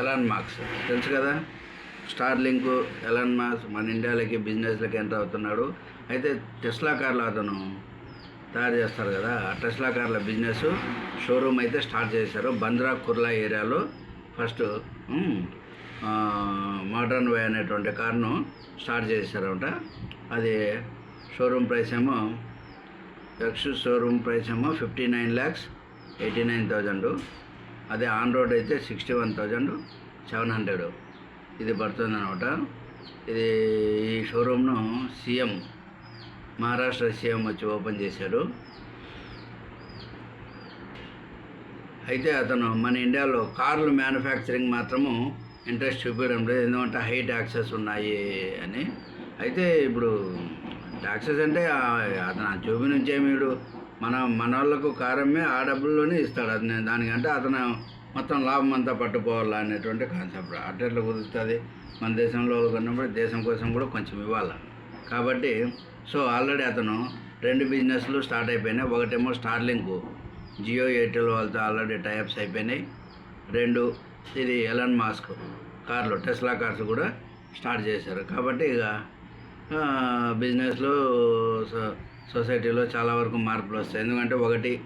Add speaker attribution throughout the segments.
Speaker 1: Elon marks తెలుసు కదా? Star link Elon marks మన ఇండియాలోకి బిజినెస్లోకి ఎంటర్ అవుతున్నాడు? అయితే టెస్లా కార్లు అతను తయారు చేస్తారు కదా? ఆ టెస్లా కార్ల బిజినెస్ షోరూమ్ అయితే స్టార్ట్ చేశారు. బంద్రా కుర్లా ఏరియాలో ఫస్ట్ మోడర్న్ వే అనేటువంటి కార్ను స్టార్ట్ చేశారంట. అది షోరూమ్ ప్రైస్ ఏమో ఎక్స్ షోరూమ్ ప్రైస్ ఏమో fifty nine lakhs eighty nine thousand అదే ఆన్ రోడ్ అయితే sixty one thousand seven hundred. ఇది పడుతుంది అనమాట ఇది ఈ షోరూమ్ను సీఎం మహారాష్ట్ర సీఎం వచ్చి ఓపెన్ చేశాడు అయితే అతను మన ఇండియాలో కార్లు మ్యానుఫ్యాక్చరింగ్ మాత్రము ఇంట్రెస్ట్ చూపించడం లేదు. ఎందుకంటే హై ట్యాక్సెస్ ఉన్నాయి అని. అయితే ఇప్పుడు ట్యాక్సెస్ అంటే అతను ఆ చూపి నుంచే మీరు మన మన వాళ్ళకు కారమే ఆ డబ్బుల్లోనే ఇస్తాడు. అతను దానికంటే అతను మొత్తం లాభం అంతా పట్టుకోవాలా అనేటువంటి కాన్సెప్ట్ అట్లా కుదురుతుంది? మన దేశంలో కన్నప్పుడు దేశం కోసం కూడా కొంచెం ఇవ్వాలి? కాబట్టి సో ఆల్రెడీ అతను రెండు బిజినెస్లు స్టార్ట్ అయిపోయినాయి. ఒకటేమో స్టార్లింక్ జియో ఎయిర్టెల్ వాళ్ళతో ఆల్రెడీ టైప్స్ అయిపోయినాయి. రెండు ఇది ఎలన్ మాస్క్ కార్లు టెస్లా కార్స్ కూడా స్టార్ట్ చేశారు. కాబట్టి ఇక బిజినెస్లో సొ- సొసైటీలో చాలా వరకు మార్పులు వస్తాయి. ఎందుకంటే ఒకటి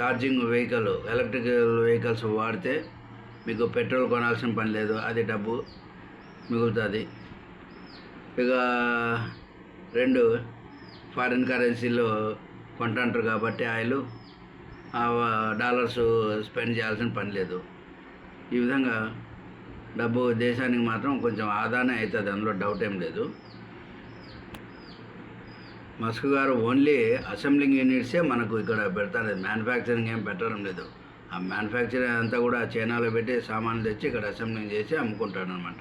Speaker 1: ఛార్జింగ్ వెహికల్ ఎలక్ట్రికల్ వెహికల్స్ వాడితే మీకు పెట్రోల్ కొనాల్సిన పని లేదు. అది డబ్బు మిగులుతుంది. ఇక రెండు ఫారిన్ కరెన్సీలో కొంటుంటారు కాబట్టి ఆయిల్ ఆ డాలర్స్ స్పెండ్ చేయాల్సిన పని లేదు. ఈ విధంగా డబ్బు దేశానికి మాత్రం కొంచెం ఆదానే అవుతుంది అందులో డౌట్ ఏం లేదు. మస్క్ గారు ఓన్లీ అసెంబ్లింగ్ యూనిట్సే మనకు ఇక్కడ పెడతారు మ్యానుఫ్యాక్చరింగ్ ఏం పెట్టడం లేదు. ఆ మ్యానుఫ్యాక్చరింగ్ అంతా కూడా చైనాలో పెట్టి సామాన్లు తెచ్చి ఇక్కడ అసెంబ్లింగ్ చేసి అమ్ముకుంటాడు అనమాట